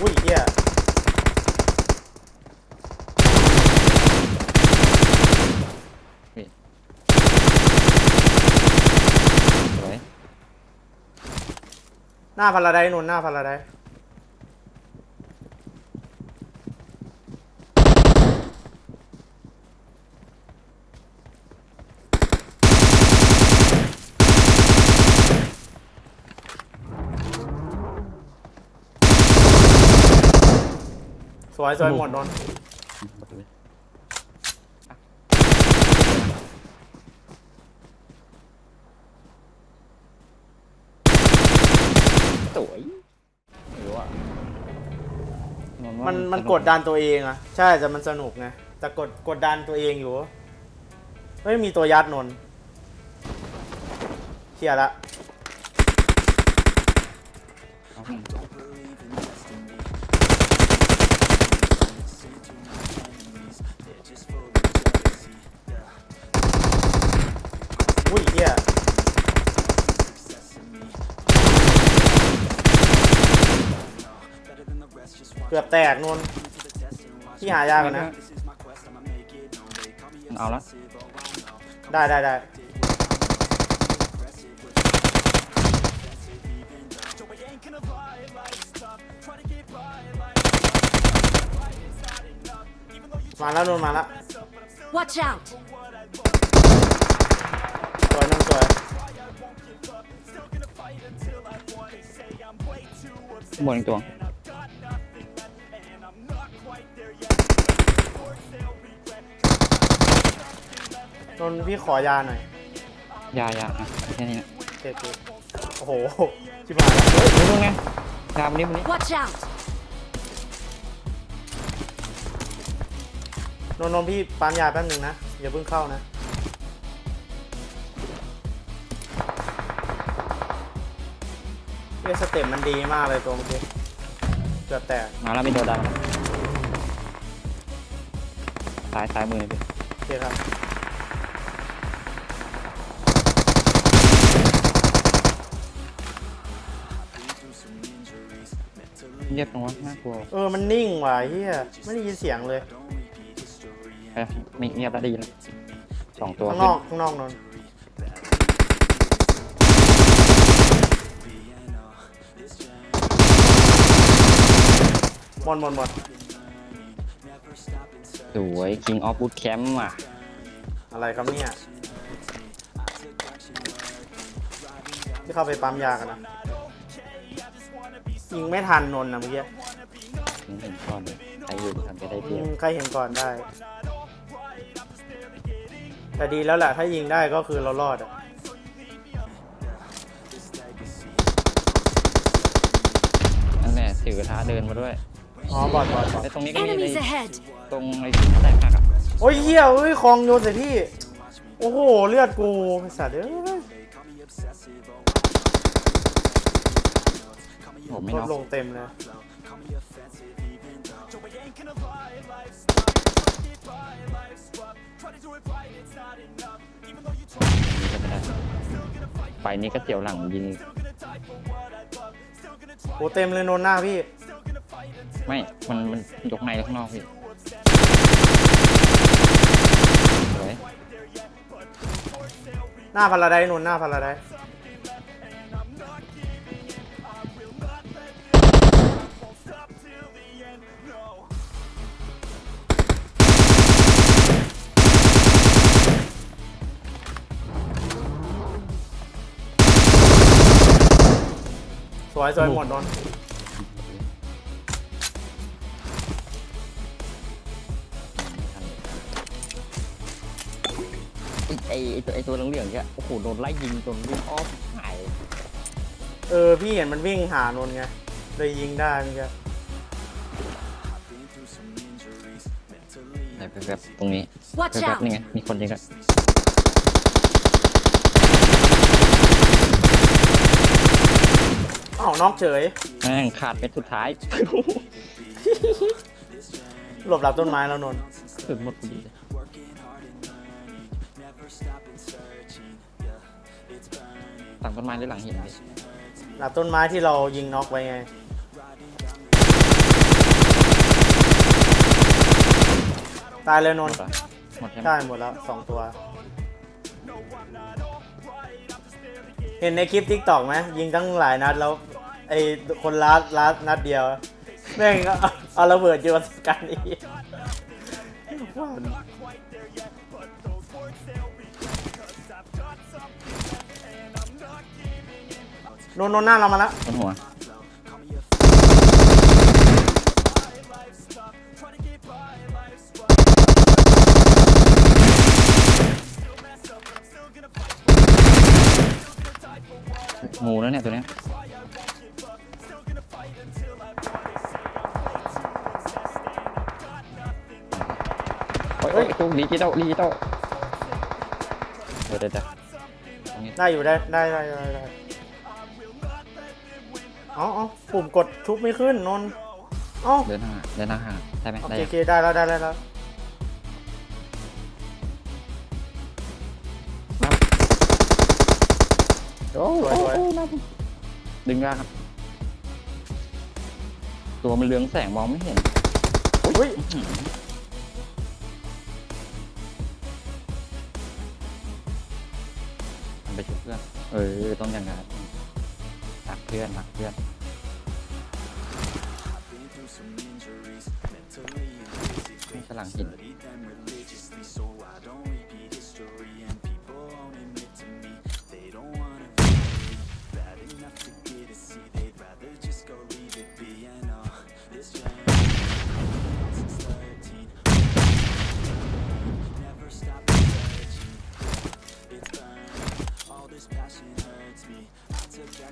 อุ้ยเฮียสวยหน้าพาราไดซ์นนหน้าพาราไดซ์ สวยสวยหมดนนหมดเลยสวยไม่รู้อะมันมันกดดันตัวเองอะใช่แต่มันสนุกไงแต่กดกดดันตัวเองอยู่เฮ้ยมีตัวยัดนนเคลียร์ละ เกือบแตกนนที่หายากกว่านะมันเอาละได้ได้ได้มาแล้วนนมาแล้ว Watch out! สวยนนสวยหมดอีกตัว นนพี่ขอยาหน่อยยายาอะแค่นี้นะเจ็บโอ้โห ชิบหายแล้วเฮ้ยรู้ไงยาวันนี้วันนี้ Watch out! นนนนพี่ปั๊มยาแป๊บหนึงนะ อย่าเพิ่งเข้านะเรียสเต็ปมันดีมากเลยตัวเมื่อกี้เกือบแตกมาแล้วมีตัวดันซ้า ยซ้ายมือเลยพี่โอเคครับเงียบตรงวะน่ากลัวเออมันนิ่งว่ะเฮียไม่ได้ยินเสียงเลยเอ้ยไม่เงียบแล้วได้ยินแล้วสองตัวข้างนอกข้างนอกนนหมดหมดหมดส วย King of Boot Camp อะ อะไรครับเนี่ย ที่เข้าไปปั๊มยากันนะยิงไม่ทันนนนะเมื่อกี้ผมเห็นก่อนใครอยู่ทำจะได้เปรียบอืมใครเห็นก่อนได้ แต่ดีแล้วแหละถ้ายิงได้ก็คือเรารอดอะนั่นแหละถือกระทะเดินมาด้วยอ๋อบอดบอดบอดไอ้ตรงนี้ก็มี Enemies ไอ้ ahead! ตรงไอ้ที่แตกหักอะโอ้ยเฮียเอ้ยคลองโยนใส่พี่ โอ้โห เลือดกูไอ้สัตว์เอ้ยผมไม่ลน็ดอกลงเต็มเลยไฟนี้ก็เสียวหลังยิงโอ้เต็มเลยโนนหน้าพี่ ไม่ มันมันยกในข้างนอกพี่ น้าพาราไดซ์นนหน้าพาราไดซ์สวยสวยหมดนน ไอไอตัวไอตัวเหลืองๆเนี่ยโอ้โหโดนไล่ยิงจนลูกอ้อมหายเออพี่เห็นมันวิ่งหาโนนไงเลยยิงได้เมื่อกี้ไหนเป็นแบบตรงนี้ Watch เป็นแบบ out! นี่ไงมีคนยิงอะอ้าวน้องเฉย แม่งขาดเป็นสุดท้าย หลบหลับต้นไม้แล้วนนสุดหมดพอดีเลย หลังต้นไม้หรือหลังหินดิหลับต้นไม้ที่เรายิงน็อกไว้ไง ตายเลยนนท์หมดใช่ไหมด้หมดแล้วสองตัว เห็นในคลิปทิกตอกไหมยิงตั้งหลายนัดแล้ว ไอ้คนลัดลัดนัดเดียว แม่งก็เอาเอาระเบิดโยนกันอีก โนนโนนหน้าเรามาแล้วบนหัวงูแล้วเนี่ยตัวเนี้ยโอ้ยโอ้ยตู้ดิจิตอลดิจิตอลเดี๋ยวเดี๋ยวเดี๋ยวตรงนี้ ได้อยู่ได้ได้ได้ได้ได้ เอ๋อาปุ่มกดทุบไม่ขึ้นนนท์เอ้าเดินห่างเดินห่างได้ไหมโอได้เคยัโองเคได้แล้วได้แล้วได้แล้วโอ้สวยสวยดึงยากครับ ตัวมันเรืองแสงมองไม่เห็นอุ้ยอื้อหือมันไปช่วยเพื่อนเออต้องอย่างนั้นรั กเพื่อนรักเพื่อนไม่สลังหิน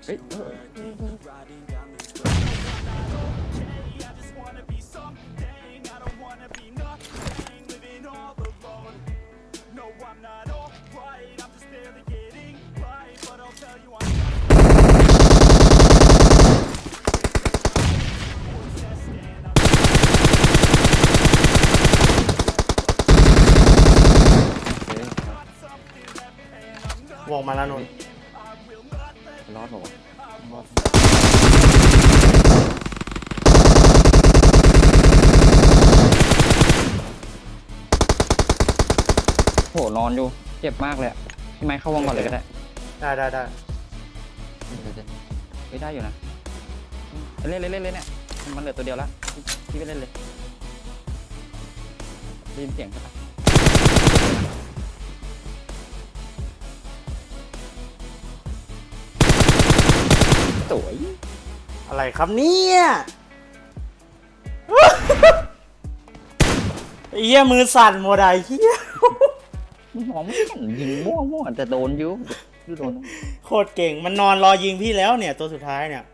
เฮ้ยเออเฮ้ยวงมาแล้วนนท์ รอดบอกว่ารอดโหนอนอยู่ เจ็บมากเลยอะพี่ไม้เข้าวงก่อนเลยก็ได้ได้ได้ได้เดี๋ยวๆเฮ้ยได้อยู่นะ เล่นเล่นเล่นเล่นเนี่ย มันเหลือตัวเดียวแล้วพี่พี่ไปเล่นเลยได้ยินเสียงใช่ปะ วย อะไรครับเนี่ยไอ้เหี้ยมือสั่นหมดไอ้เหี้ยมองไม่เห็นยิงมั่วมั่วแต่โดนอยุโดน โคตรเก่งมันนอนรอยิงพี่แล้วเนี่ยตัวสุดท้ายเนี่ย